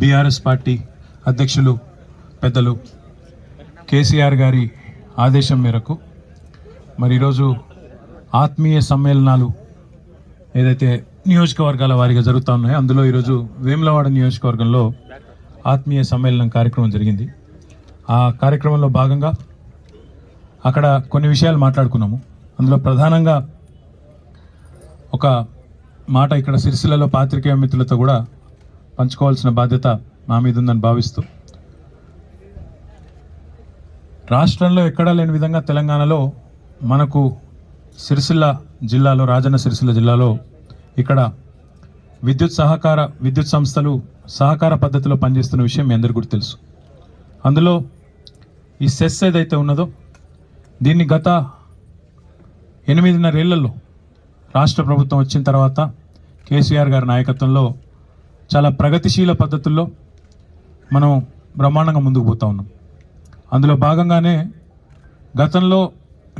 BRS party అధ్యక్షులు పెద్దలు కేసీఆర్ గారి ఆదేశం మేరకు మరి ఈరోజు ఆత్మీయ సమ్మేళనాలు ఏదైతే నియోజకవర్గాల వారీగా జరుగుతూ ఉన్నాయో అందులో ఈరోజు వేములవాడ నియోజకవర్గంలో ఆత్మీయ సమ్మేళనం కార్యక్రమం జరిగింది. ఆ కార్యక్రమంలో భాగంగా అక్కడ కొన్ని విషయాలు మాట్లాడుకున్నాము. అందులో ప్రధానంగా ఒక మాట ఇక్కడ సిరిసిల్లలో పాత్రికేయ మిత్రులతో కూడా పంచుకోవాల్సిన బాధ్యత నా మీద ఉందని భావిస్తూ. రాష్ట్రంలో ఎక్కడా లేని విధంగా తెలంగాణలో మనకు సిరిసిల్ల జిల్లాలో రాజన్న సిరిసిల్ల జిల్లాలో ఇక్కడ విద్యుత్ సహకార విద్యుత్ సంస్థలు సహకార పద్ధతిలో పనిచేస్తున్న విషయం మీ అందరికీ కూడా తెలుసు. అందులో ఈ సెస్ ఏదైతే ఉన్నదో దీన్ని గత ఎనిమిదిన్నరేళ్ళలో రాష్ట్ర ప్రభుత్వం వచ్చిన తర్వాత కేసీఆర్ గారి నాయకత్వంలో చాలా ప్రగతిశీల పద్ధతుల్లో మనం బ్రహ్మాండంగా ముందుకు పోతా ఉన్నాం. అందులో భాగంగానే గతంలో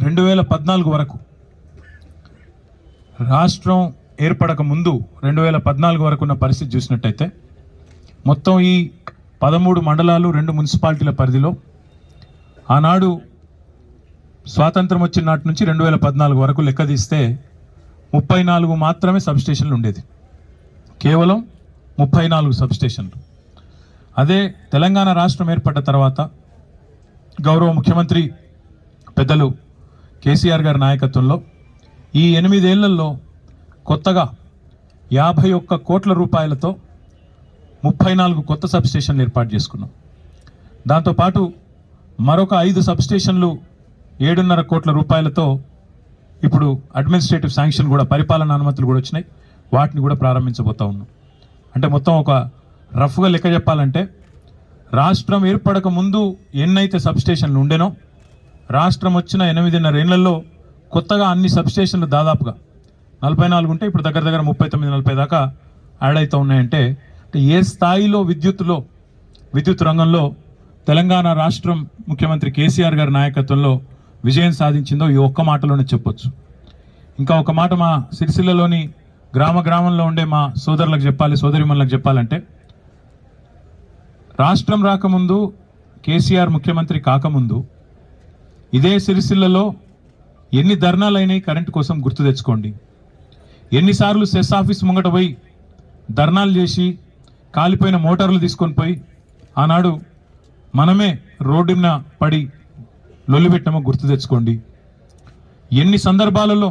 రెండు వేల పద్నాలుగు వరకు రాష్ట్రం ఏర్పడక ముందు రెండు వేల పద్నాలుగు వరకు ఉన్న పరిస్థితి చూసినట్టయితే మొత్తం ఈ పదమూడు మండలాలు రెండు మున్సిపాలిటీల పరిధిలో ఆనాడు స్వాతంత్రం వచ్చిన నాటి నుంచి రెండు వేల పద్నాలుగు వరకు లెక్క తీస్తే ముప్పై నాలుగు మాత్రమే సబ్స్టేషన్లు ఉండేది. కేవలం ముప్పై నాలుగు సబ్స్టేషన్లు. అదే తెలంగాణ రాష్ట్రం ఏర్పడ్డ తర్వాత గౌరవ ముఖ్యమంత్రి పెద్దలు కేసీఆర్ గారి నాయకత్వంలో ఈ ఎనిమిదేళ్ళలో కొత్తగా యాభై ఒక్క కోట్ల రూపాయలతో ముప్పై నాలుగు కొత్త సబ్స్టేషన్లు ఏర్పాటు చేసుకున్నాం. దాంతోపాటు మరొక ఐదు సబ్స్టేషన్లు ఏడున్నర కోట్ల రూపాయలతో ఇప్పుడు అడ్మినిస్ట్రేటివ్ శాంక్షన్ కూడా పరిపాలన అనుమతులు కూడా వచ్చినాయి. వాటిని కూడా ప్రారంభించబోతా ఉన్నాం. అంటే మొత్తం ఒక రఫ్గా లెక్క చెప్పాలంటే రాష్ట్రం ఏర్పడక ముందు ఎన్నైతే సబ్స్టేషన్లు ఉండేనో రాష్ట్రం వచ్చిన ఎనిమిదిన్నర ఏళ్ళలో కొత్తగా అన్ని సబ్స్టేషన్లు దాదాపుగా నలభై నాలుగు ఉంటే ఇప్పుడు దగ్గర దగ్గర ముప్పై తొమ్మిది నలభై దాకా యాడ్ అవుతూ ఉన్నాయంటే అంటే ఏ స్థాయిలో విద్యుత్తులో విద్యుత్ రంగంలో తెలంగాణ రాష్ట్రం ముఖ్యమంత్రి కేసీఆర్ గారి నాయకత్వంలో విజయం సాధించిందో ఈ ఒక్క మాటలోనే చెప్పొచ్చు. ఇంకా ఒక మాట మా సిరిసిల్లలోని గ్రామ గ్రామంలో ఉండే మా సోదరులకు చెప్పాలి సోదరిమణులకు చెప్పాలంటే రాష్ట్రం రాకముందు కేసీఆర్ ముఖ్యమంత్రి కాకముందు ఇదే సిరిసిల్లలో ఎన్ని ధర్నాలు అయినాయి కరెంటు కోసం గుర్తు తెచ్చుకోండి. ఎన్నిసార్లు సెస్ ఆఫీస్ ముంగట పోయి ధర్నాలు చేసి కాలిపోయిన మోటార్లు తీసుకొని పోయి ఆనాడు మనమే రోడ్డున పడి లొల్లిపెట్టామో గుర్తు తెచ్చుకోండి. ఎన్ని సందర్భాలలో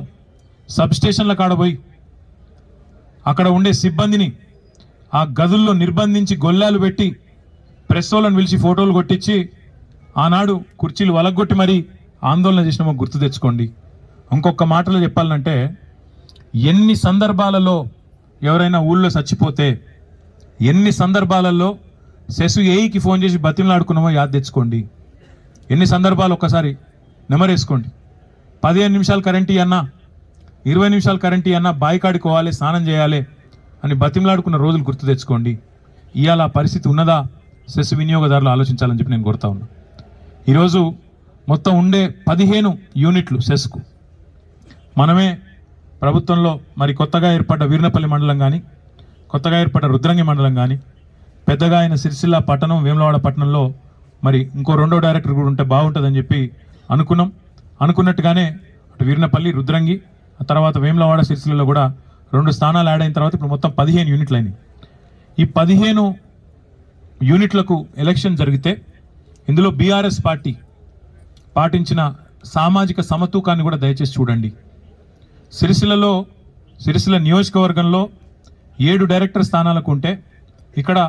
సబ్స్టేషన్ల కాడ పోయి అక్కడ ఉండే సిబ్బందిని ఆ గదుల్లో నిర్బంధించి గొల్లాలు పెట్టి ప్రెస్ వాళ్ళని పిలిచి ఫోటోలు కొట్టించి ఆనాడు కుర్చీలు వలగొట్టి మరీ ఆందోళన చేసినామో గుర్తు తెచ్చుకోండి. ఇంకొక మాటలో చెప్పాలంటే ఎన్ని సందర్భాలలో ఎవరైనా ఊళ్ళో చచ్చిపోతే ఎన్ని సందర్భాలలో సెసు ఏఈకి ఫోన్ చేసి బతిమలాడుకున్నామో యాద్ తెచ్చుకోండి. ఎన్ని సందర్భాలు ఒక్కసారి నెమరేసుకోండి. పదిహేను నిమిషాలు కరెంట్ అన్నా ఇరవై నిమిషాలు కరెంట్ అన్న బాయికాడుకోవాలి స్నానం చేయాలి అని బతిమలాడుకున్న రోజులు గుర్తు తెచ్చుకోండి. ఇవాళ పరిస్థితి ఉన్నదా? సెస్ వినియోగదారులు ఆలోచించాలని చెప్పి నేను కోరుతా ఉన్నా. ఈరోజు మొత్తం ఉండే పదిహేను యూనిట్లు సెస్కు. మనమే ప్రభుత్వంలో మరి కొత్తగా ఏర్పడ్డ వీర్నపల్లి మండలం కానీ కొత్తగా ఏర్పడ్డ రుద్రంగి మండలం కానీ పెద్దగా అయిన సిరిసిల్ల పట్టణం వేములవాడ పట్టణంలో మరి ఇంకో రెండో డైరెక్టర్ కూడా ఉంటే బాగుంటుందని చెప్పి అనుకున్నాం. అనుకున్నట్టుగానే అటు వీర్నపల్లి రుద్రంగి తర్వాత వేములవాడ సిరిసిల్లలో కూడా రెండు స్థానాలు యాడ్ అయిన తర్వాత ఇప్పుడు మొత్తం పదిహేను యూనిట్లు అయినాయి. ఈ పదిహేను యూనిట్లకు ఎలక్షన్ జరిగితే ఇందులో బీఆర్ఎస్ పార్టీ పాటించిన సామాజిక సమతూకాన్ని కూడా దయచేసి చూడండి. సిరిసిల్లలో సిరిసిల్ల నియోజకవర్గంలో ఏడు డైరెక్టర్ స్థానాలకు ఉంటే ఇక్కడ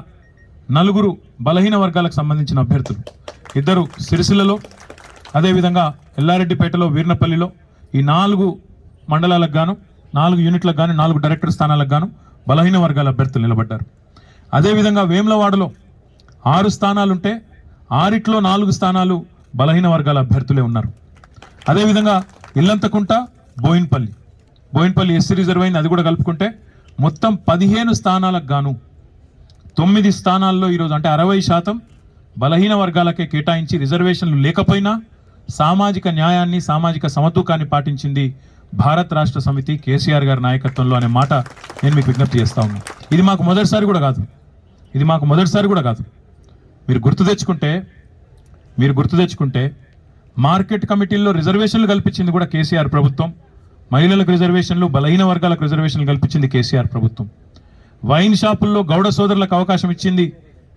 నలుగురు బలహీన వర్గాలకు సంబంధించిన అభ్యర్థులు. ఇద్దరు సిరిసిల్లలో అదేవిధంగా ఎల్లారెడ్డిపేటలో వీర్నపల్లిలో ఈ నాలుగు మండలాలకు గాను నాలుగు యూనిట్లకు గాను నాలుగు డైరెక్టర్ స్థానాలకు గాను బలహీన వర్గాల అభ్యర్థులు నిలబడ్డారు. అదేవిధంగా వేములవాడలో ఆరు స్థానాలుంటే ఆరిట్లో నాలుగు స్థానాలు బలహీన వర్గాల అభ్యర్థులే ఉన్నారు. అదేవిధంగా ఇల్లంతకుంట బోయిన్పల్లి. బోయిన్పల్లి ఎస్సీ రిజర్వ్ అయింది అది కూడా కలుపుకుంటే మొత్తం పదిహేను స్థానాలకు గాను తొమ్మిది స్థానాల్లో ఈరోజు అంటే అరవై శాతం బలహీన వర్గాలకే కేటాయించి రిజర్వేషన్లు లేకపోయినా సామాజిక న్యాయాన్ని సామాజిక సమతూకాన్ని పాటించింది భారత్ రాష్ట్ర సమితి కేసీఆర్ గారి నాయకత్వంలో అనే మాట నేను మీకు విజ్ఞప్తి చేస్తా ఉన్నా. ఇది మాకు మొదటిసారి కూడా కాదు. ఇది మాకు మొదటిసారి కూడా కాదు. మీరు గుర్తు తెచ్చుకుంటే మీరు గుర్తు తెచ్చుకుంటే మార్కెట్ కమిటీల్లో రిజర్వేషన్లు కల్పించింది కూడా కేసీఆర్ ప్రభుత్వం. మహిళలకు రిజర్వేషన్లు బలహీన వర్గాలకు రిజర్వేషన్లు కల్పించింది కేసీఆర్ ప్రభుత్వం. వైన్ షాపుల్లో గౌడ సోదరులకు అవకాశం ఇచ్చింది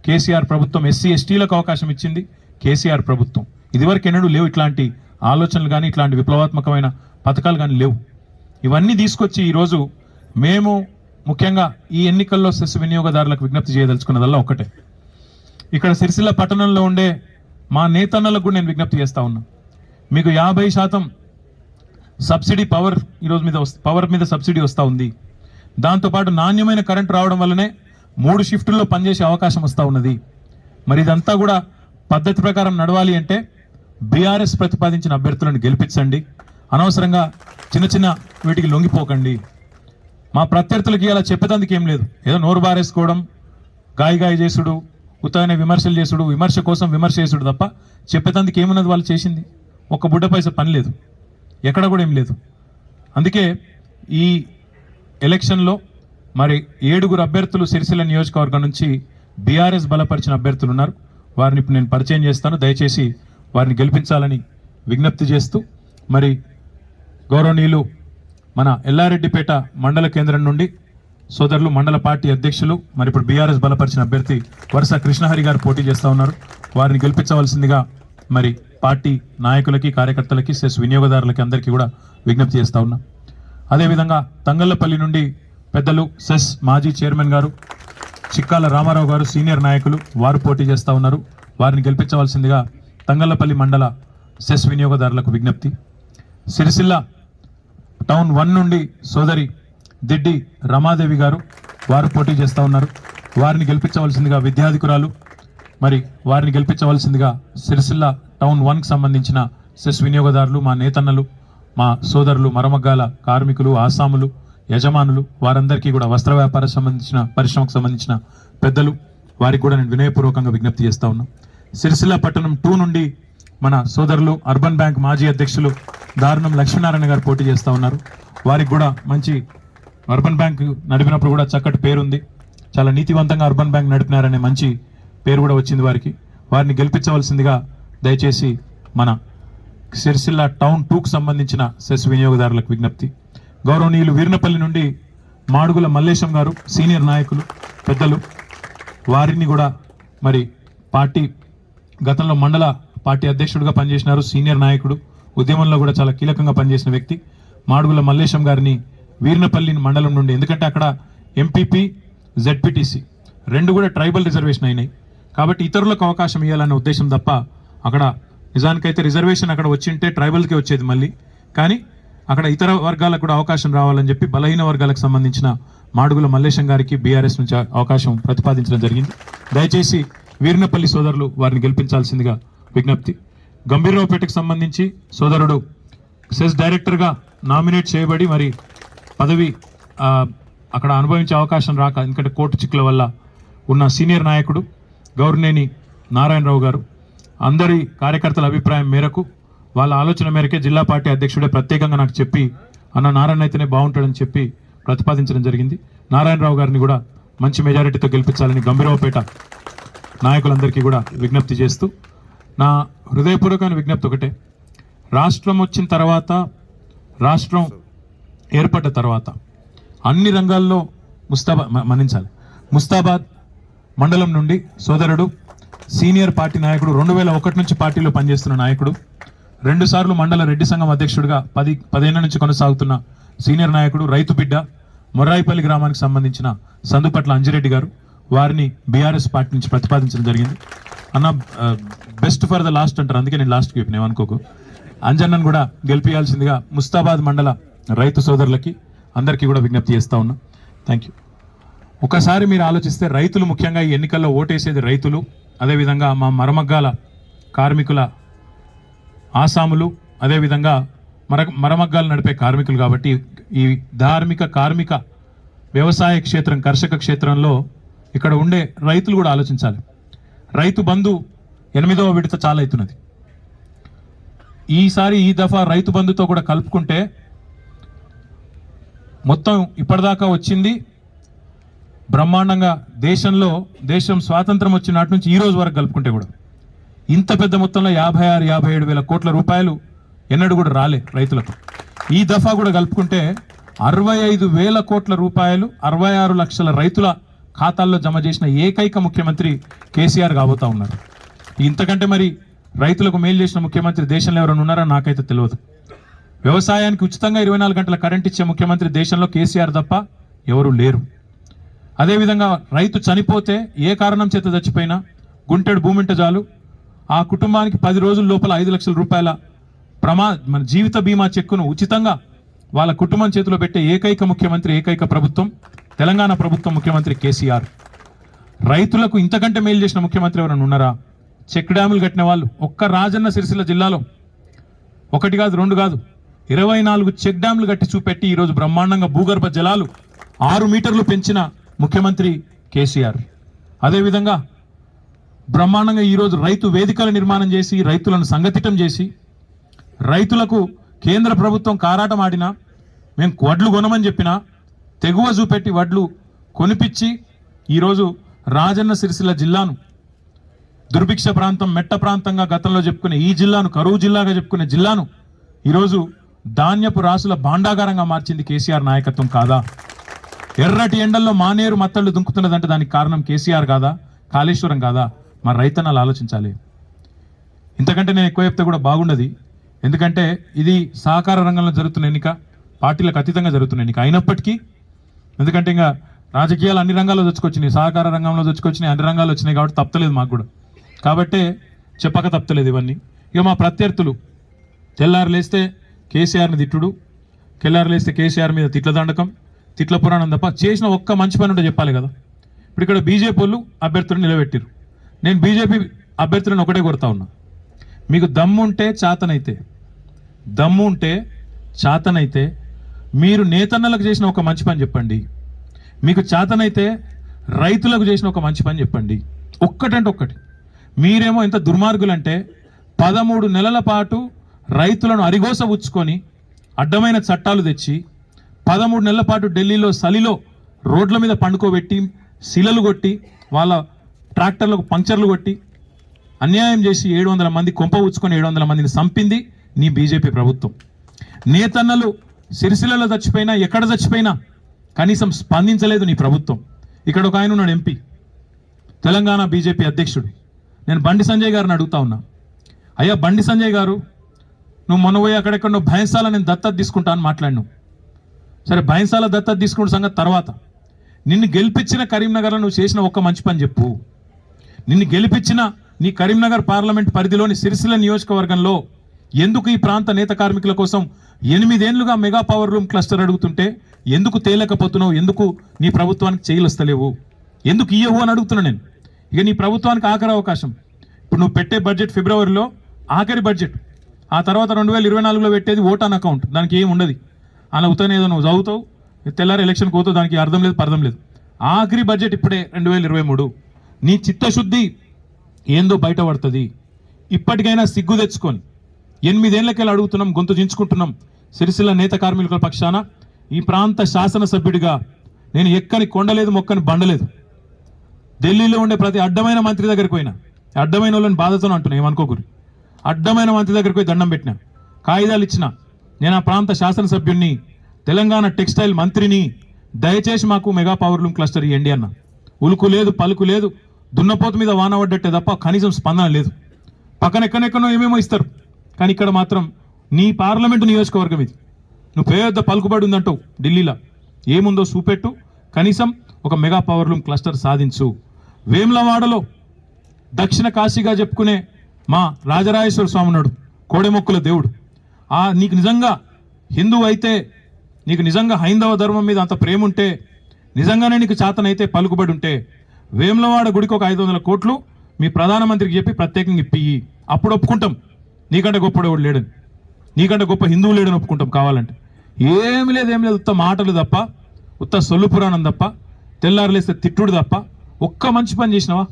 కేసీఆర్ ప్రభుత్వం. ఎస్సీ ఎస్టీలకు అవకాశం ఇచ్చింది కేసీఆర్ ప్రభుత్వం. ఇదివరకు ఎన్నడూ లేవు ఇట్లాంటి ఆలోచనలు కానీ ఇట్లాంటి విప్లవాత్మకమైన పథకాలు కానీ లేవు. ఇవన్నీ తీసుకొచ్చి ఈరోజు మేము ముఖ్యంగా ఈ ఎన్నికల్లో సెస్ వినియోగదారులకు విజ్ఞప్తి చేయదలుచుకున్నదల్లా ఒకటే ఇక్కడ సిరిసిల్ల పట్టణంలో ఉండే మా నేతన్నలకు కూడా నేను విజ్ఞప్తి చేస్తా ఉన్నా. మీకు యాభై శాతం సబ్సిడీ పవర్ ఈరోజు మీద వస్త పవర్ మీద సబ్సిడీ వస్తూ ఉంది. దాంతోపాటు నాణ్యమైన కరెంట్ రావడం వల్లనే మూడు షిఫ్టుల్లో పనిచేసే అవకాశం వస్తూ ఉన్నది. మరి ఇదంతా కూడా పద్ధతి ప్రకారం నడవాలి అంటే బీఆర్ఎస్ ప్రతిపాదించిన అభ్యర్థులను గెలిపించండి. అనవసరంగా చిన్న చిన్న వీటికి లొంగిపోకండి. మా ప్రత్యర్థులకి అలా చెప్పేదందుకు ఏం లేదు. ఏదో నోరు బారేసుకోవడం గాయ గాయ చేసుడు ఉత్తగానే విమర్శలు చేసుడు విమర్శ కోసం విమర్శ చేసుడు తప్ప చెప్పేదందుకు ఏమున్నది వాళ్ళు చేసింది? ఒక్క బుడ్డ పైస పని లేదు. ఎక్కడ కూడా ఏం లేదు. అందుకే ఈ ఎలక్షన్లో మరి ఏడుగురు అభ్యర్థులు సిరిసిల్ల నియోజకవర్గం నుంచి బీఆర్ఎస్ బలపరిచిన అభ్యర్థులు ఉన్నారు. వారిని ఇప్పుడు నేను పరిచయం చేస్తాను. దయచేసి వారిని గెలిపించాలని విజ్ఞప్తి చేస్తూ మరి గౌరవనీయులు మన ఎల్లారెడ్డిపేట మండల కేంద్రం నుండి సోదరులు మండల పార్టీ అధ్యక్షులు మరి ఇప్పుడు బీఆర్ఎస్ బలపరిచిన అభ్యర్థి వరుస కృష్ణహరి గారు పోటీ చేస్తా ఉన్నారు. వారిని గెలిపించవలసిందిగా మరి పార్టీ నాయకులకి కార్యకర్తలకి సెస్ వినియోగదారులకి అందరికీ కూడా విజ్ఞప్తి చేస్తూ ఉన్నా. అదేవిధంగా తంగళ్ళపల్లి నుండి పెద్దలు సెస్ మాజీ చైర్మన్ గారు చిక్కాల రామారావు గారు సీనియర్ నాయకులు వారు పోటీ చేస్తా ఉన్నారు. వారిని గెలిపించవలసిందిగా తంగళ్ళపల్లి మండల సెస్ వినియోగదారులకు విజ్ఞప్తి. సిరిసిల్ల టౌన్ వన్ నుండి సోదరి దిడ్డి రమాదేవి గారు వారు పోటీ చేస్తా ఉన్నారు. వారిని గెలిపించవలసిందిగా విద్యాధికురాలు మరి వారిని గెలిపించవలసిందిగా సిరిసిల్ల టౌన్ వన్కి సంబంధించిన సెస్ వినియోగదారులు మా నేతన్నలు మా సోదరులు మరమగ్గాల కార్మికులు ఆసాములు యజమానులు వారందరికీ కూడా వస్త్ర వ్యాపార సంబంధించిన పరిశ్రమకు సంబంధించిన పెద్దలు వారికి కూడా నేను వినయపూర్వకంగా విజ్ఞప్తి చేస్తూ ఉన్నాను సిరిసిల్ల పట్టణం టూ నుండి మన సోదరులు అర్బన్ బ్యాంక్ మాజీ అధ్యక్షులు దారుణం లక్ష్మీనారాయణ గారు పోటీ చేస్తూ ఉన్నారు. వారికి కూడా మంచి అర్బన్ బ్యాంక్ నడిపినప్పుడు కూడా చక్కటి పేరుంది. చాలా నీతివంతంగా అర్బన్ బ్యాంక్ నడిపినారనే మంచి పేరు కూడా వచ్చింది వారికి. వారిని గెలిపించవలసిందిగా దయచేసి మన సిరిసిల్ల టౌన్ టూకు సంబంధించిన సెస్ వినియోగదారులకు విజ్ఞప్తి. గౌరవనీయులు వీర్నపల్లి నుండి మాడుగుల మల్లేశం గారు సీనియర్ నాయకులు పెద్దలు వారిని కూడా మరి పార్టీ గతంలో మండల పార్టీ అధ్యక్షుడిగా పనిచేసినారు సీనియర్ నాయకుడు ఉద్యమంలో కూడా చాలా కీలకంగా పనిచేసిన వ్యక్తి. మాడుగుల మల్లేశం గారిని వీర్నపల్లి మండలం నుండి ఎందుకంటే అక్కడ ఎంపీపీ జెడ్పీటీసీ రెండు కూడా ట్రైబల్ రిజర్వేషన్ అయినాయి. కాబట్టి ఇతరులకు అవకాశం ఇవ్వాలనే ఉద్దేశం తప్ప అక్కడ నిజానికైతే రిజర్వేషన్ అక్కడ వచ్చింటే ట్రైబల్కి వచ్చేది మళ్ళీ. కానీ అక్కడ ఇతర వర్గాలకు కూడా అవకాశం రావాలని చెప్పి బలహీన వర్గాలకు సంబంధించిన మాడుగుల మల్లేశం గారికి బీఆర్ఎస్ నుంచి అవకాశం ప్రతిపాదించడం జరిగింది. దయచేసి వీరినపల్లి సోదరులు వారిని గెలిపించాల్సిందిగా విజ్ఞప్తి. గంభీరరావుపేటకు సంబంధించి సోదరుడు సెస్ డైరెక్టర్గా నామినేట్ చేయబడి మరి పదవి అక్కడ అనుభవించే అవకాశం రాక ఎందుకంటే కోర్టు చిక్కుల వల్ల ఉన్న సీనియర్ నాయకుడు గౌర్నేని నారాయణరావు గారు. అందరి కార్యకర్తల అభిప్రాయం మేరకు వాళ్ళ ఆలోచన మేరకే జిల్లా పార్టీ అధ్యక్షుడే ప్రత్యేకంగా నాకు చెప్పి అన్న నారాయణ అయితేనే బాగుంటాడని చెప్పి ప్రతిపాదించడం జరిగింది. నారాయణరావు గారిని కూడా మంచి మెజారిటీతో గెలిపించాలని గంభీరావుపేట నాయకులందరికీ కూడా విజ్ఞప్తి చేస్తూ నా హృదయపూర్వకమైన విజ్ఞప్తి ఒకటే. రాష్ట్రం వచ్చిన తర్వాత రాష్ట్రం ఏర్పడ్డ తర్వాత అన్ని రంగాల్లో ముస్తాబా మన్నించాలి. ముస్తాబాద్ మండలం నుండి సోదరుడు సీనియర్ పార్టీ నాయకుడు రెండు వేల ఒకటి నుంచి పార్టీలో పనిచేస్తున్న నాయకుడు రెండుసార్లు మండల రెడ్డి సంఘం అధ్యక్షుడిగా పది పదేళ్ళ నుంచి కొనసాగుతున్న సీనియర్ నాయకుడు రైతు బిడ్డ మొర్రాయిపల్లి గ్రామానికి సంబంధించిన సందుపట్ల అంజిరెడ్డి గారు వారిని బీఆర్ఎస్ పార్టీ నుంచి ప్రతిపాదించడం జరిగింది. అన్న బెస్ట్ ఫర్ ద లాస్ట్ అంటారు. అందుకే నేను లాస్ట్కి చెప్పిన ఏమనుకోకు అంజన్నను కూడా గెలిపించాల్సిందిగా ముస్తాబాద్ మండల రైతు సోదరులకి అందరికీ కూడా విజ్ఞప్తి చేస్తా ఉన్నా. థ్యాంక్ యూ ఒకసారి మీరు ఆలోచిస్తే రైతులు ముఖ్యంగా ఈ ఎన్నికల్లో ఓటేసేది రైతులు అదేవిధంగా మా మరమగ్గాల కార్మికుల ఆసాములు అదేవిధంగా మర మరమగ్గాలు నడిపే కార్మికులు కాబట్టి ఈ ధార్మిక కార్మిక వ్యవసాయ క్షేత్రం కర్షక క్షేత్రంలో ఇక్కడ ఉండే రైతులు కూడా ఆలోచించాలి. రైతు బంధు ఎనిమిదవ విడత చాలా అవుతున్నది ఈసారి ఈ దఫా రైతు బంధుతో కూడా కలుపుకుంటే మొత్తం ఇప్పటిదాకా వచ్చింది. బ్రహ్మాండంగా దేశంలో దేశం స్వాతంత్రం వచ్చిన నాటి నుంచి ఈ రోజు వరకు కలుపుకుంటే కూడా ఇంత పెద్ద మొత్తంలో యాభై ఆరు యాభై ఏడు వేల కోట్ల రూపాయలు ఎన్నడూ కూడా రాలే రైతులకు. ఈ దఫా కూడా కలుపుకుంటే అరవై ఐదు వేల కోట్ల రూపాయలు అరవై ఆరు లక్షల రైతుల ఖాతాల్లో జమ చేసిన ఏకైక ముఖ్యమంత్రి కేసీఆర్ కాబోతా ఉన్నారు. ఇంతకంటే మరి రైతులకు మేలు చేసిన ముఖ్యమంత్రి దేశంలో ఎవరైనా ఉన్నారా? నాకైతే తెలియదు వ్యవసాయానికి ఉచితంగా ఇరవై నాలుగు గంటల కరెంట్ ఇచ్చే ముఖ్యమంత్రి దేశంలో కేసీఆర్ తప్ప ఎవరు లేరు. అదేవిధంగా రైతు చనిపోతే ఏ కారణం చేత చచ్చిపోయినా గుంటెడు భూమింట చాలు. ఆ కుటుంబానికి పది రోజుల లోపల ఐదు లక్షల రూపాయల ప్రమా మన జీవిత బీమా చెక్కును ఉచితంగా వాళ్ళ కుటుంబం చేతిలో పెట్టే ఏకైక ముఖ్యమంత్రి ఏకైక ప్రభుత్వం తెలంగాణ ప్రభుత్వం ముఖ్యమంత్రి కేసీఆర్. రైతులకు ఇంతకంటే మేలు చేసిన ముఖ్యమంత్రి ఎవరైనా ఉన్నారా? చెక్ డ్యాములు కట్టిన వాళ్ళు ఒక్క రాజన్న సిరిసిల్ల జిల్లాలో. ఒకటి కాదు రెండు కాదు ఇరవై నాలుగు చెక్ డ్యాములు కట్టి చూపెట్టి ఈరోజు బ్రహ్మాండంగా భూగర్భ జలాలు ఆరు మీటర్లు పెంచిన ముఖ్యమంత్రి కేసీఆర్. అదేవిధంగా బ్రహ్మాండంగా ఈరోజు రైతు వేదికల నిర్మాణం చేసి రైతులను సంఘటితం చేసి రైతులకు కేంద్ర ప్రభుత్వం కారాటం ఆడినా మేము వడ్లు కొనమని చెప్పినా తెగువ చూపెట్టి వడ్లు కొనిపించి ఈరోజు రాజన్న సిరిసిల్ల జిల్లాను దుర్భిక్ష ప్రాంతం మెట్ట ప్రాంతంగా గతంలో చెప్పుకునే ఈ జిల్లాను కరువు జిల్లాగా చెప్పుకునే జిల్లాను ఈరోజు ధాన్యపు రాసుల భాండాగారంగా మార్చింది కేసీఆర్ నాయకత్వం కాదా? ఎర్రటి ఎండల్లో మానేరు మత్తళ్ళు దుంకుతున్నదంటే దానికి కారణం కేసీఆర్ కాదా? కాళేశ్వరం కాదా? మరి రైతన్నలు ఆలోచించాలి. ఇంతకంటే నేను ఎక్కువ చెప్తే కూడా బాగుండదు. ఎందుకంటే ఇది సహకార రంగంలో జరుగుతున్న ఎన్నిక పార్టీలకు అతీతంగా జరుగుతున్న ఎన్నిక అయినప్పటికీ ఎందుకంటే ఇంకా రాజకీయాలు అన్ని రంగాల్లో తెచ్చుకొచ్చినాయి సహకార రంగంలో తెచ్చుకొచ్చినాయి అన్ని రంగాలు వచ్చినాయి కాబట్టి తప్పలేదు మాకు కూడా. కాబట్టే చెప్పక తప్పలేదు ఇవన్నీ. ఇక మా ప్రత్యర్థులు తెల్లారు లేస్తే కేసీఆర్ని తిట్టుడు తెల్లారు లేస్తే కేసీఆర్ మీద తిట్ల దండకం తిట్ల పురాణం తప్ప చేసిన ఒక్క మంచి పని ఉంటే చెప్పాలి కదా. ఇప్పుడు ఇక్కడ బీజేపీ వాళ్ళు అభ్యర్థులను నిలబెట్టారు నేను బీజేపీ అభ్యర్థులను ఒకటే కొడతా ఉన్నా. మీకు దమ్ముంటే చాతనైతే దమ్ము ఉంటే చాతనైతే మీరు నేతన్నలకు చేసిన ఒక మంచి పని చెప్పండి. మీకు చేతనైతే రైతులకు చేసిన ఒక మంచి పని చెప్పండి. ఒక్కటంటే ఒక్కటి. మీరేమో ఎంత దుర్మార్గులంటే పదమూడు నెలల పాటు రైతులను అరిగోస ఉచ్చుకొని అడ్డమైన చట్టాలు తెచ్చి పదమూడు నెలల పాటు ఢిల్లీలో సలిలో రోడ్ల మీద పండుకోబెట్టి శిలలు కొట్టి వాళ్ళ ట్రాక్టర్లకు పంక్చర్లు కొట్టి అన్యాయం చేసి ఏడు వందల మంది కొంప ఉచ్చుకొని ఏడు వందల మందిని చంపింది నీ బీజేపీ ప్రభుత్వం. నేతన్నలు సిరిసిల్లలో చచ్చిపోయినా ఎక్కడ చచ్చిపోయినా కనీసం స్పందించలేదు నీ ప్రభుత్వం. ఇక్కడ ఒక ఆయన ఉన్నాడు ఎంపీ. తెలంగాణ బీజేపీ అధ్యక్షుడు. నేను బండి సంజయ్ గారిని అడుగుతా ఉన్నా. అయ్యా బండి సంజయ్ గారు నువ్వు మొన్న పోయి అక్కడెక్కడ నువ్వు భయంసాల నేను దత్తత తీసుకుంటా అని మాట్లాడినావు. సరే భయంసాల దత్తత తీసుకున్న సంగతి తర్వాత. నిన్ను గెలిపించిన కరీంనగర్లో నువ్వు చేసిన ఒక్క మంచి పని చెప్పు. నిన్ను గెలిపించిన నీ కరీంనగర్ పార్లమెంట్ పరిధిలోని సిరిసిల్ల నియోజకవర్గంలో ఎందుకు ఈ ప్రాంత నేత కార్మికుల కోసం ఎనిమిదేళ్ళుగా మెగా పవర్ రూమ్ క్లస్టర్ అడుగుతుంటే ఎందుకు తేలేకపోతున్నావు? ఎందుకు నీ ప్రభుత్వానికి చేయలస్తలేవు? ఎందుకు ఇయ్యవు అని అడుగుతున్నా నేను. ఇక నీ ప్రభుత్వానికి ఆఖరి అవకాశం. ఇప్పుడు నువ్వు పెట్టే బడ్జెట్ ఫిబ్రవరిలో ఆఖరి బడ్జెట్. ఆ తర్వాత రెండు వేల ఇరవై నాలుగులో పెట్టేది ఓటాన్ అకౌంట్. దానికి ఏం ఉండదు. అలా అవుతానే ఏదో నువ్వు చదువుతావు తెల్లారి ఎలక్షన్ పోతావు దానికి అర్థం లేదు పర్థం లేదు. ఆఖరి బడ్జెట్ ఇప్పుడే రెండు వేల ఇరవై మూడు. నీ చిత్తశుద్ధి ఏందో బయటపడుతుంది. ఇప్పటికైనా సిగ్గు తెచ్చుకొని ఎనిమిదేళ్ళకెళ్ళి అడుగుతున్నాం గొంతు చించుకుంటున్నాం? సిరిసిల్ల నేత కార్మికుల పక్షాన ఈ ప్రాంత శాసనసభ్యుడిగా నేను ఎక్కని కొండలేదు మొక్కని బండలేదు. ఢిల్లీలో ఉండే ప్రతి అడ్డమైన మంత్రి దగ్గరికి పోయినా అడ్డమైన వాళ్ళని బాధతో అంటున్నా ఏమనుకోకూరు అడ్డమైన మంత్రి దగ్గరికి పోయి దండం పెట్టినా కాగితాలు ఇచ్చిన నేను ఆ ప్రాంత శాసనసభ్యుడిని తెలంగాణ టెక్స్టైల్ మంత్రిని దయచేసి మాకు మెగా పవర్ లూమ్ క్లస్టర్ ఇవ్వండి అన్న. ఉలుకు లేదు పలుకు లేదు దున్నపోతు మీద వాన పడ్డట్టే తప్ప కనీసం స్పందన లేదు. పక్కన ఎక్కనెక్కనో ఏమేమో ఇస్తారు. కానీ ఇక్కడ మాత్రం నీ పార్లమెంటు నియోజకవర్గం ఇది. నువ్వు పేద పలుకుబడి ఉందంటావు ఢిల్లీలో. ఏముందో చూపెట్టు. కనీసం ఒక మెగా పవర్ లూమ్ క్లస్టర్ సాధించు. వేములవాడలో దక్షిణ కాశీగా చెప్పుకునే మా రాజరాజేశ్వర స్వామి ఉన్నాడు కోడెమొక్కుల దేవుడు. ఆ నీకు నిజంగా హిందువు అయితే నీకు నిజంగా హైందవ ధర్మం మీద అంత ప్రేమ ఉంటే నిజంగానే నీకు చేతనైతే పలుకుబడి ఉంటే వేములవాడ గుడికి ఒక ఐదు వందల కోట్లు మీ ప్రధానమంత్రికి చెప్పి ప్రత్యేకంగా ఇప్పియి అప్పుడు ఒప్పుకుంటాం. నీకంటే గొప్పడేవాడు లేడని నీకంటే గొప్ప హిందువు లేడని ఒప్పుకుంటాం కావాలంటే. ఏమి లేదు ఏమి లేదు. ఉత్త మాటలు తప్ప ఉత్త సొల్లు పురాణం తప్ప తెల్లారులేస్తే తిట్టుడు తప్ప ఒక్క మంచి పని చేసినావా?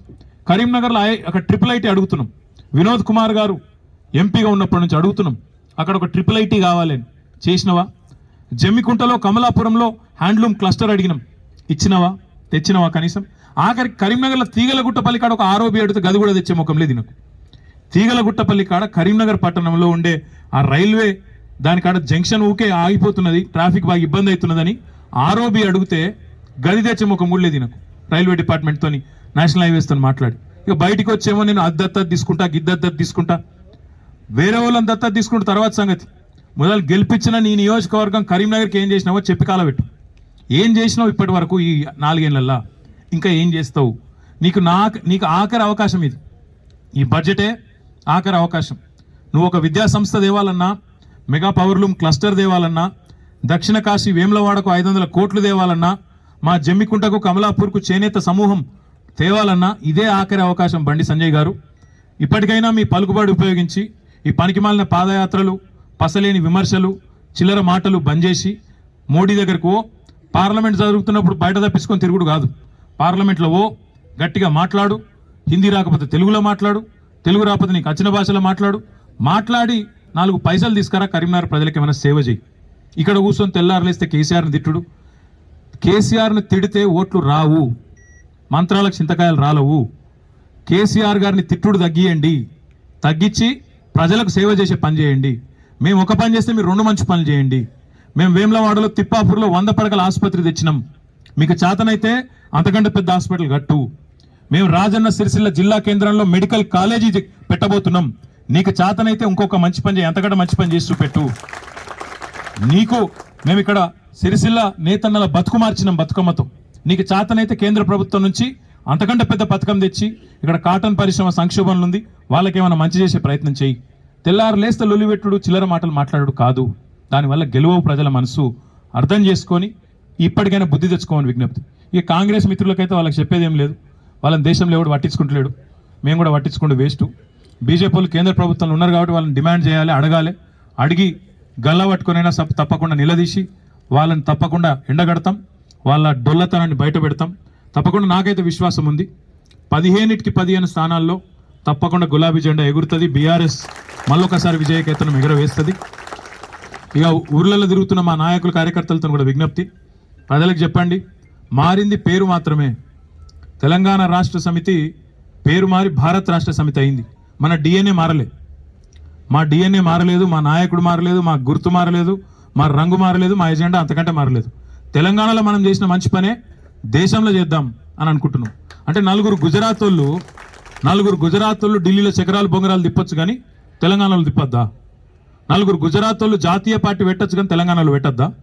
కరీంనగర్లో అక్కడ ట్రిపుల్ ఐటీ అడుగుతున్నాం. వినోద్ కుమార్ గారు ఎంపీగా ఉన్నప్పటి నుంచి అడుగుతున్నాం. అక్కడ ఒక ట్రిపుల్ ఐటీ కావాలని చేసినవా? జమ్మికుంటలో కమలాపురంలో హ్యాండ్లూమ్ క్లస్టర్ అడిగినాం. ఇచ్చినవా? తెచ్చినవా కనీసం? ఆఖరికి కరీంనగర్లో తీగలగుట్టపల్లి కాడ ఒక ఆరోపి అడిగితే గది కూడా తెచ్చే ముఖం లేదు నాకు తీగలగుట్టపల్లి కాడ కరీంనగర్ పట్టణంలో ఉండే ఆ రైల్వే దాని కాడ జంక్షన్ ఊకే ఆగిపోతున్నది ట్రాఫిక్ బాగా ఇబ్బంది అవుతున్నదని ఆరోబి అడిగితే గది తెచ్చే ఒక కూడా లేదు నాకు రైల్వే డిపార్ట్మెంట్తో నేషనల్ హైవేస్ తోని మాట్లాడి. ఇక బయటికి వచ్చేమో నేను అద్దత్త తీసుకుంటా గిద్దత్త తీసుకుంటా. వేరే వాళ్ళని దత్తత తీసుకుంటే తర్వాత సంగతి. మొదలు గెలిపించిన నీ నియోజకవర్గం కరీంనగర్కి ఏం చేసినావో చెప్పి కాలబెట్టు. ఏం చేసినావు ఇప్పటి వరకు ఈ నాలుగేళ్ళల్లా? ఇంకా ఏం చేస్తావు? నీకు నాకు నీకు ఆఖరి అవకాశం ఇది. ఈ బడ్జెటే ఆఖరి అవకాశం. నువ్వు ఒక విద్యా సంస్థ దేవాలన్నా మెగా పవర్లూమ్ క్లస్టర్ దేవాలన్నా దక్షిణ కాశీ వేములవాడకు ఐదు వందల కోట్లు దేవాలన్నా మా జమ్మికుంటకు కమలాపూర్కు చేనేత సమూహం తేవాలన్నా ఇదే ఆఖరి అవకాశం బండి సంజయ్ గారు. ఇప్పటికైనా మీ పలుకుబడి ఉపయోగించి ఈ పనికిమాలిన పాదయాత్రలు పసలేని విమర్శలు చిల్లర మాటలు బంద్ చేసి మోడీ దగ్గరకు ఓ పార్లమెంట్ జరుగుతున్నప్పుడు బయట తప్పించుకొని తిరుగుడు కాదు. పార్లమెంట్లో ఓ గట్టిగా మాట్లాడు హిందీ రాకపోతే తెలుగులో మాట్లాడు తెలుగు రాకపోతే నీకు వచ్చిన భాషలో మాట్లాడు. మాట్లాడి నాలుగు పైసలు తీసుకురా కరీంనగర్ ప్రజలకు ఏమైనా సేవ చేయి. ఇక్కడ కూర్చొని తెల్లారలేస్తే కేసీఆర్ని తిట్టుడు. కేసీఆర్ని తిడితే ఓట్లు రావు. మంత్రాలకు చింతకాయలు రాలవు. కేసీఆర్ గారిని తిట్టుడు తగ్గియండి. తగ్గించి ప్రజలకు సేవ చేసే పని చేయండి. మేము ఒక పని చేస్తే మీరు రెండు మంచి పనులు చేయండి. మేము వేములవాడలో తిప్పాపూర్లో వంద పడకల ఆసుపత్రి తెచ్చినాం. మీకు చేతనైతే అంతకంటే పెద్ద హాస్పిటల్ కట్టు. మేము రాజన్న సిరిసిల్ల జిల్లా కేంద్రంలో మెడికల్ కాలేజీ పెట్టబోతున్నాం. నీకు చేతనైతే ఇంకొక మంచి పని చేయి. అంతకంటే మంచి పని చేస్తూ పెట్టు నీకు మేము ఇక్కడ సిరిసిల్ల నేతన్నల బతుకు మార్చినాం బతుకమ్మతో. నీకు చాతనైతే కేంద్ర ప్రభుత్వం నుంచి అంతకంటే పెద్ద పథకం తెచ్చి ఇక్కడ కాటన్ పరిశ్రమ సంక్షోభంలో ఉంది. వాళ్ళకేమైనా మంచి చేసే ప్రయత్నం చేయి. తెల్లారు లేస్తే లొలివెట్టుడు చిల్లర మాటలు మాట్లాడు కాదు. దానివల్ల గెలువవు ప్రజల మనసు. అర్థం చేసుకొని ఇప్పటికైనా బుద్ధి తెచ్చుకోమని విజ్ఞప్తి. ఈ కాంగ్రెస్ మిత్రులకైతే వాళ్ళకి చెప్పేది ఏం లేదు. వాళ్ళని దేశంలో ఎవడు పట్టించుకుంటలేడు. మేము కూడా పట్టించుకుంటూ వేస్ట్. బీజేపీలు కేంద్ర ప్రభుత్వంలో ఉన్నారు కాబట్టి వాళ్ళని డిమాండ్ చేయాలి అడగాలి. అడిగి గల్ల పట్టుకునైనా సప్ తప్పకుండా నిలదీసి వాళ్ళని తప్పకుండా ఎండగడతాం. వాళ్ళ డొల్లతనాన్ని బయట పెడతాం. తప్పకుండా నాకైతే విశ్వాసం ఉంది. పదిహేనిటికి పదిహేను స్థానాల్లో తప్పకుండా గులాబీ జెండా ఎగురుతుంది. బీఆర్ఎస్ మళ్ళొకసారి విజయకేతనం ఎగురవేస్తుంది. ఇక ఊర్లలో తిరుగుతున్న మా నాయకులు కార్యకర్తలతో కూడా విజ్ఞప్తి. ప్రజలకు చెప్పండి మారింది పేరు మాత్రమే. తెలంగాణ రాష్ట్ర సమితి పేరు మారి భారత్ రాష్ట్ర సమితి అయింది. మన డిఎన్ఏ మారలే. మా డిఎన్ఏ మారలేదు మా నాయకుడు మారలేదు మా గుర్తు మారలేదు మా రంగు మారలేదు మా ఎజెండా అంతకంటే మారలేదు. తెలంగాణలో మనం చేసిన మంచి పనే దేశంలో చేద్దాం అని అనుకుంటున్నాం. అంటే నలుగురు గుజరాత్ వాళ్ళు నలుగురు గుజరాత్ వాళ్ళు ఢిల్లీలో చక్రాలు బొంగరాలు తిప్పొచ్చు కానీ తెలంగాణలో తిప్పొద్దా? నలుగురు గుజరాత్ వాళ్ళు జాతీయ పార్టీ పెట్టొచ్చు కానీ తెలంగాణలో పెట్టొద్దా?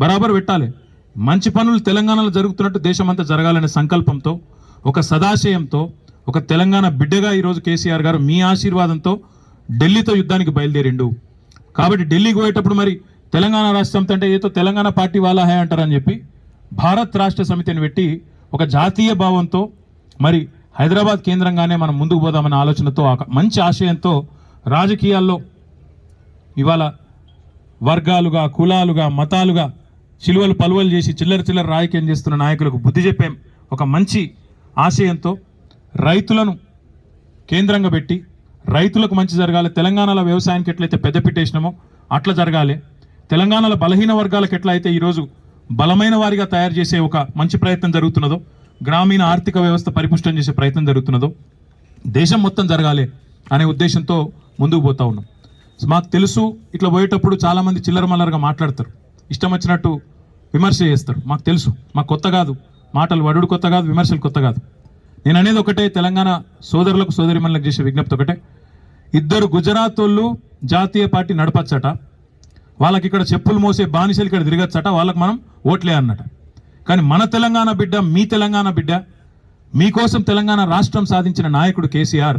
బరాబర్ పెట్టాలి. మంచి పనులు తెలంగాణలో జరుగుతున్నట్టు దేశమంతా జరగాలనే సంకల్పంతో ఒక సదాశయంతో ఒక తెలంగాణ బిడ్డగా ఈరోజు కేసీఆర్ గారు మీ ఆశీర్వాదంతో ఢిల్లీతో యుద్ధానికి బయలుదేరిండు. కాబట్టి ఢిల్లీకి పోయేటప్పుడు మరి తెలంగాణ రాష్ట్రం అంటే ఏదో తెలంగాణ పార్టీ వాళ్ళ హే అంటారని చెప్పి భారత్ రాష్ట్ర సమితిని పెట్టి ఒక జాతీయ భావంతో మరి హైదరాబాద్ కేంద్రంగానే మనం ముందుకు పోదామనే ఆలోచనతో ఒక మంచి ఆశయంతో రాజకీయాల్లో ఇవాళ వర్గాలుగా కులాలుగా మతాలుగా చిలువలు పలువలు చేసి చిల్లర చిల్లర రాజకీయం చేస్తున్న నాయకులకు బుద్ధి చెప్పే. ఒక మంచి ఆశయంతో రైతులను కేంద్రంగా పెట్టి రైతులకు మంచి జరగాలి. తెలంగాణలో వ్యవసాయానికి ఎట్లయితే పెద్దపీట వేసినామో అట్లా జరగాలి. తెలంగాణలో బలహీన వర్గాలకు ఎట్లయితే ఈరోజు బలమైన వారిగా తయారు చేసే ఒక మంచి ప్రయత్నం జరుగుతున్నదో గ్రామీణ ఆర్థిక వ్యవస్థ పరిపుష్టం చేసే ప్రయత్నం జరుగుతున్నదో దేశం మొత్తం జరగాలి అనే ఉద్దేశంతో ముందుకు పోతా ఉన్నాం. మాకు తెలుసు ఇట్లా పోయేటప్పుడు చాలామంది చిల్లర మల్లరగా మాట్లాడతారు. ఇష్టం వచ్చినట్టు విమర్శ చేస్తారు. మాకు తెలుసు. మాకు కొత్త కాదు. మాటలు వడుడు కొత్త కాదు విమర్శలు కొత్త కాదు. నేను అనేది ఒకటే తెలంగాణ సోదరులకు సోదరిమణులకు చేసే విజ్ఞప్తి ఒకటే. ఇద్దరు గుజరాత్ వాళ్ళు జాతీయ పార్టీ నడపచ్చట. వాళ్ళకి ఇక్కడ చెప్పులు మోసే బానిసలు ఇక్కడ తిరగచ్చట. వాళ్ళకి మనం ఓట్లే అన్నట. కానీ మన తెలంగాణ బిడ్డ మీ తెలంగాణ బిడ్డ మీకోసం తెలంగాణ రాష్ట్రం సాధించిన నాయకుడు కేసీఆర్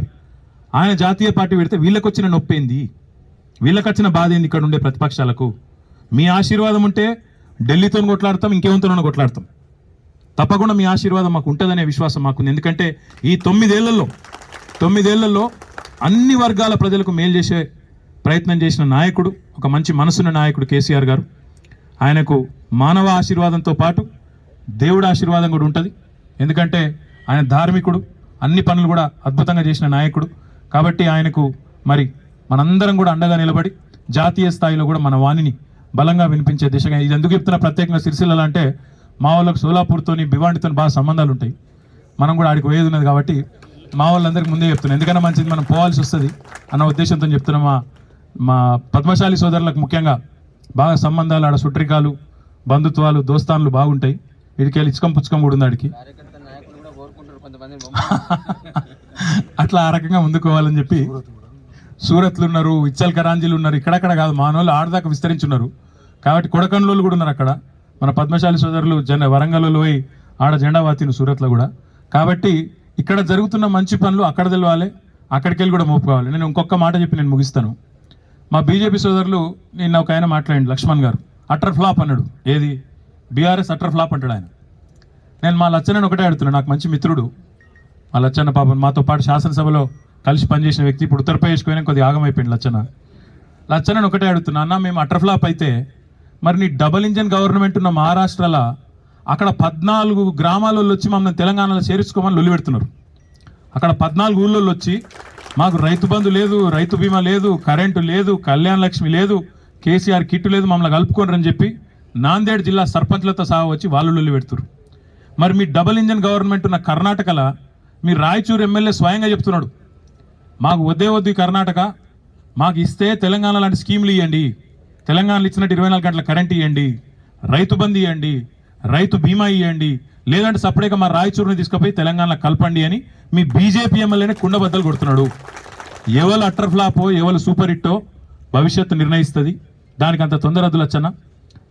ఆయన జాతీయ పార్టీ పెడితే వీళ్ళకి వచ్చిన నొప్పి ఏంది వీళ్ళకి వచ్చిన బాధ ఏంది ఇక్కడ ఉండే ప్రతిపక్షాలకు? మీ ఆశీర్వాదం ఉంటే ఢిల్లీతో కొట్లాడతాం ఇంకేమంతోనో కొట్లాడతాం. తప్పకుండా మీ ఆశీర్వాదం మాకు ఉంటుందనే విశ్వాసం మాకుంది. ఎందుకంటే ఈ తొమ్మిదేళ్ళలో తొమ్మిదేళ్ళలో అన్ని వర్గాల ప్రజలకు మేలు చేసే ప్రయత్నం చేసిన నాయకుడు ఒక మంచి మనసున్న నాయకుడు కేసీఆర్ గారు. ఆయనకు మానవ ఆశీర్వాదంతో పాటు దేవుడి ఆశీర్వాదం కూడా ఉంటుంది. ఎందుకంటే ఆయన ధార్మికుడు అన్ని పనులు కూడా అద్భుతంగా చేసిన నాయకుడు. కాబట్టి ఆయనకు మరి మనందరం కూడా అండగా నిలబడి జాతీయ స్థాయిలో కూడా మన వాణిని బలంగా వినిపించే దిశగా ఇది ఎందుకు చెప్తున్నా ప్రత్యేకంగా సిరిసిల్ల అంటే మా వాళ్ళకి సోలాపూర్తోని భివాండితో బాగా సంబంధాలు ఉంటాయి. మనం కూడా ఆడికి పోయేది ఉన్నది కాబట్టి మా వాళ్ళందరికీ ముందే చెప్తున్నాం. ఎందుకన్నా మంచిది మనం పోవాల్సి వస్తుంది అన్న ఉద్దేశంతో చెప్తున్నాం మా మా పద్మశాలి సోదరులకు ముఖ్యంగా బాగా సంబంధాలు ఆడ సుట్రికాలు బంధుత్వాలు దోస్తాన్లు బాగుంటాయి. వీడికి ఇచ్చకం పుచ్చకం కూడా ఉంది ఆడికి. అట్లా ఆ రకంగా ముందుకోవాలని చెప్పి సూరత్లు ఉన్నారు ఇచ్చల్ కరాంజీలు ఉన్నారు. ఇక్కడక్కడ కాదు మా వాళ్ళు ఆడదాకా విస్తరించున్నారు. కాబట్టి కొడకండ్లోళ్ళు కూడా ఉన్నారు అక్కడ. మన పద్మశాలి సోదరులు జన వరంగల్లో పోయి ఆడ జెండా వాతిను సూరత్లో కూడా. కాబట్టి ఇక్కడ జరుగుతున్న మంచి పనులు అక్కడ తెలవాలి అక్కడికి వెళ్ళి కూడా మోపుకోవాలి నేను ఇంకొక మాట చెప్పి నేను ముగిస్తాను. మా బీజేపీ సోదరులు నిన్న ఒక ఆయన మాట్లాడండి లక్ష్మణ్ గారు. అటర్ ఫ్లాప్ అన్నాడు. ఏది? బీఆర్ఎస్ అటర్ ఫ్లాప్ అంటాడు ఆయన. నేను మా లచ్చన్న ఒకటే అడుగుతున్నాను నాకు మంచి మిత్రుడు. మా లచ్చన్న పాపం మాతో పాటు శాసనసభలో కలిసి పనిచేసిన వ్యక్తి. ఇప్పుడు ఉత్తరప్రదేశ్కి పోయినా కొద్దిగా ఆగమైపోయింది లచ్చన్న. లచ్చనని ఒకటే అడుగుతున్నా అన్న మేము అటర్ ఫ్లాప్ అయితే మరి నీ డబల్ ఇంజన్ గవర్నమెంట్ ఉన్న మహారాష్ట్రలో అక్కడ పద్నాలుగు గ్రామాలలో వచ్చి మమ్మల్ని తెలంగాణలో చేర్చుకోమని లొల్లి పెడుతున్నారు. అక్కడ పద్నాలుగు ఊళ్ళో వచ్చి మాకు రైతు బంధు లేదు రైతు బీమా లేదు కరెంటు లేదు కళ్యాణ లక్ష్మి లేదు కేసీఆర్ కిట్టు లేదు మమ్మల్ని కలుపుకోనరని చెప్పి నాందేడ్ జిల్లా సర్పంచ్లతో సహా వచ్చి వాళ్ళు లొల్లి పెడుతున్నారు. మరి మీ డబుల్ ఇంజన్ గవర్నమెంట్ ఉన్న కర్ణాటకలో మీ రాయచూరు ఎమ్మెల్యే స్వయంగా చెప్తున్నాడు. మాకు వద్దే వద్దు కర్ణాటక మాకు ఇస్తే తెలంగాణ లాంటి స్కీములు ఇవ్వండి తెలంగాణలో ఇచ్చినట్టు ఇరవై నాలుగు గంటల కరెంట్ ఇవ్వండి రైతు బంద్ ఇవ్వండి రైతు బీమా ఇవ్వండి లేదంటే సపరేట్గా మా రాయచూరుని తీసుకుపోయి తెలంగాణలో కలపండి అని మీ బీజేపీ ఎమ్మెల్యేనే కుండబద్దలు కొడుతున్నాడు. ఎవరు అట్టర్ ఫ్లాపో ఎవరు సూపర్ హిట్టో భవిష్యత్తు నిర్ణయిస్తుంది. దానికి అంత తొందరద్దులు వచ్చనా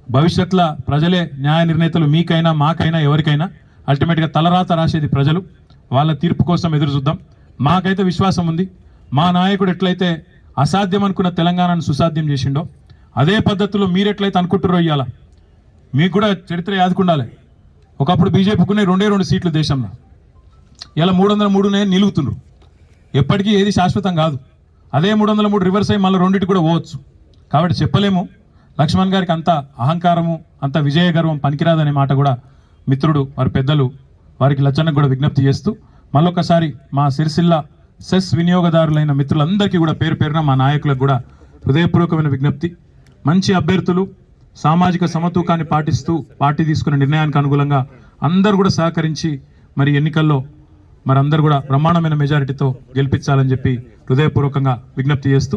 భవిష్యత్తులో ప్రజలే న్యాయ నిర్ణేతలు మీకైనా మాకైనా ఎవరికైనా అల్టిమేట్గా తలరాత రాసేది ప్రజలు. వాళ్ళ తీర్పు కోసం ఎదురు చూద్దాం. మాకైతే విశ్వాసం ఉంది. మా నాయకుడు ఎట్లయితే అసాధ్యం అనుకున్న తెలంగాణను సుసాధ్యం చేసిండో అదే పద్ధతిలో మీరు ఎట్లయితే అనుకుంటారో ఇవాళ మీకు కూడా చరిత్ర యాదుకుండాలి ఒకప్పుడు బీజేపీకునే రెండే రెండు సీట్లు దేశంలో. ఇలా మూడు వందల మూడునే నిలుగుతున్నారు ఎప్పటికీ ఏది శాశ్వతం కాదు. అదే మూడు వందల మూడు రివర్స్ అయ్యి మళ్ళీ రెండింటి కూడా పోవచ్చు. కాబట్టి చెప్పలేము. లక్ష్మణ్ గారికి అంత అహంకారము అంత విజయ గర్వం పనికిరాదనే మాట కూడా మిత్రుడు వారి పెద్దలు వారికి లచ్చన్నకు కూడా విజ్ఞప్తి చేస్తూ మళ్ళొకసారి మా సిరిసిల్ల సెస్ వినియోగదారులైన మిత్రులందరికీ కూడా పేరు పేరున మా నాయకులకు కూడా హృదయపూర్వకమైన విజ్ఞప్తి. మంచి అభ్యర్థులు సామాజిక సమతూకాన్ని పాటిస్తూ పార్టీ తీసుకున్న నిర్ణయానికి అనుగుణంగా అందరూ కూడా సహకరించి మరి ఎన్నికల్లో మరి అందరూ కూడా బ్రహ్మాండమైన మెజారిటీతో గెలిపించాలని చెప్పి హృదయపూర్వకంగా విజ్ఞప్తి చేస్తూ